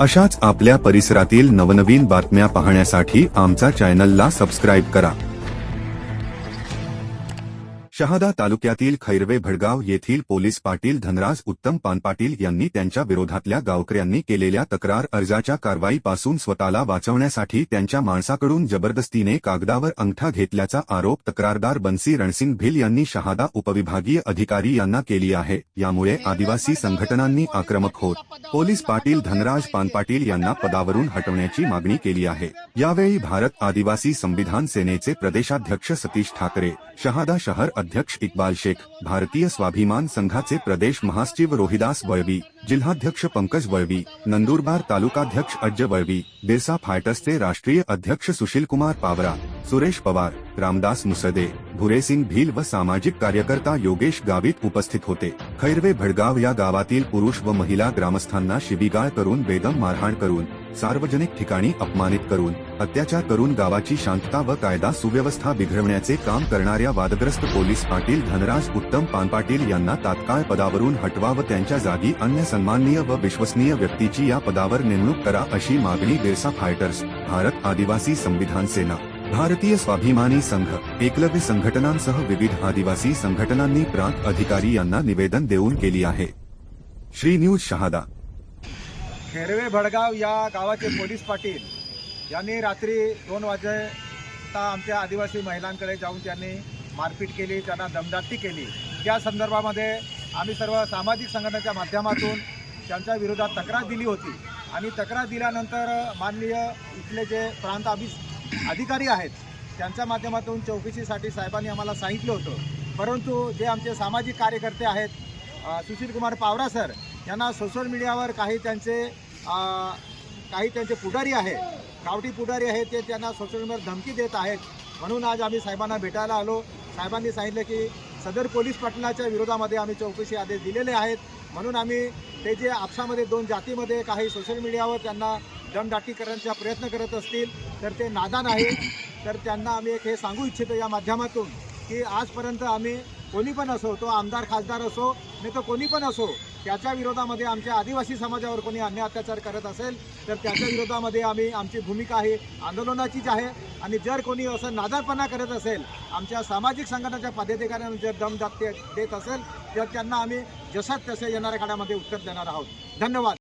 अशाच आपल्या परिसरातील नवनवीन बातम्या पाहण्यासाठी आमचा चॅनलला सबस्क्राईब करा. शहादा तालुक्यातील खैरवे भडगाव येथील पोलीस पाटील धनराज उत्तम पानपाटील यांनी त्यांच्या विरोधातल्या गावकऱ्यांनी केलेल्या तक्रार अर्जाच्या कारवाईपासून स्वतःला वाचवण्यासाठी त्यांच्या माणसाकडून जबरदस्तीने कागदावर अंगठा घेतल्याचा आरोप तक्रारदार बन्सी रणसिंग भिल यांनी शहादा उपविभागीय अधिकारी यांना केली आहे. यामुळे आदिवासी संघटनांनी आक्रमक होत. पोलीस पाटील धनराज पानपाटील यांना पदावरून हटवण्याची मागणी केली आहे. यावेळी भारत आदिवासी संविधान सेनेचे प्रदेशाध्यक्ष सतीश ठाकरे शहादा शहर अध्यक्ष इक्बाल शेख भारतीय स्वाभिमान संघाचे प्रदेश महासचिव रोहिदास वळवी जिल्हाध्यक्ष पंकज वळवी नंदुरबार तालुकाध्यक्ष अज्ज वळवी बिरसा फायटर्सचे राष्ट्रीय अध्यक्ष सुशीलकुमार पावरा सुरेश पवार रामदास मुसदे भुरेसिंग भील व सामाजिक कार्यकर्ता योगेश गावित उपस्थित होते. खैरवे भडगाव या गावातील पुरुष व महिला ग्रामस्थांना शिबिगाळ करून बेदम मारहाण करून सार्वजनिक ठिकाणी अपमानित करून अत्याचार करून गावाची शांतता व कायदा सुव्यवस्था बिघडवण्याचे काम करणाऱ्या वादग्रस्त पोलीस पाटील धनराज उत्तम पानपाटील यांना तात्काळ पदावरून हटवा व त्यांच्या जागी अन्य सन्माननीय व विश्वसनीय व्यक्तीची या पदावर नेमणूक करा अशी मागणी बिरसा फायटर्स भारत आदिवासी संविधान सेना भारतीय स्वाभिमानी संघ एकलव्य संघटनांसह विविध आदिवासी संघटनांनी प्रांत अधिकारी यांना निवेदन देऊन केली आहे. श्री न्यूज शहादा खेरवे भडगाव या गावाचे पोलीस पाटील यांनी रात्री दोन वाजेता आमच्या आदिवासी महिलांकडे जाऊन त्यांनी मारपीट केली त्यांना दमदाटी केली. त्या संदर्भामध्ये आम्ही सर्व सामाजिक संघटनेच्या माध्यमातून त्यांच्या विरोधात तक्रार दिली होती आणि तक्रार दिल्यानंतर माननीय इथले जे प्रांत अधिकारी आहेत त्यांच्या माध्यमातून चौकशीसाठी साहेबांनी आम्हाला सांगितलं होतं. परंतु जे आमचे सामाजिक कार्यकर्ते आहेत सुशील कुमार पावरा सर यांना सोशल मीडियावर काही त्यांचे काही त्यांचे पुढारी आहे गावठी पुढारी आहेत ते त्यांना सोशल मीडियावर धमकी देत आहेत. म्हणून आज आम्ही साहेबांना भेटायला आलो. साहेबांनी सांगितलं की सदर पोलीस पाटलाच्या विरोधामध्ये आम्ही चौकशी आदेश दिलेले आहेत. म्हणून आम्ही ते जे आपसामध्ये दोन जातीमध्ये काही सोशल मीडियावर त्यांना दमदाटी करण्याचा प्रयत्न करत असतील तर ते नादान आहे. तर त्यांना आम्ही एक हे सांगू इच्छितो या माध्यमातून. की आजपर्यंत आम्ही कोणी पण असो तो आमदार खासदार असो नाही तर कोणी पण असो त्याच्या विरोधामध्ये आमच्या आदिवासी समाजावर कोणी अन्य अत्याचार करत असेल तर त्याच्या विरोधामध्ये आम्ही आमची भूमिका ही आंदोलनाचीच आहे. आणि जर कोणी असं नादारपणा करत असेल आमच्या सामाजिक संघटनाच्या पदाधिकाऱ्यांना जर दम दात देत असेल तर त्यांना आम्ही जसाच तसे येणाऱ्या काळामध्ये उत्तर देणार आहोत. धन्यवाद.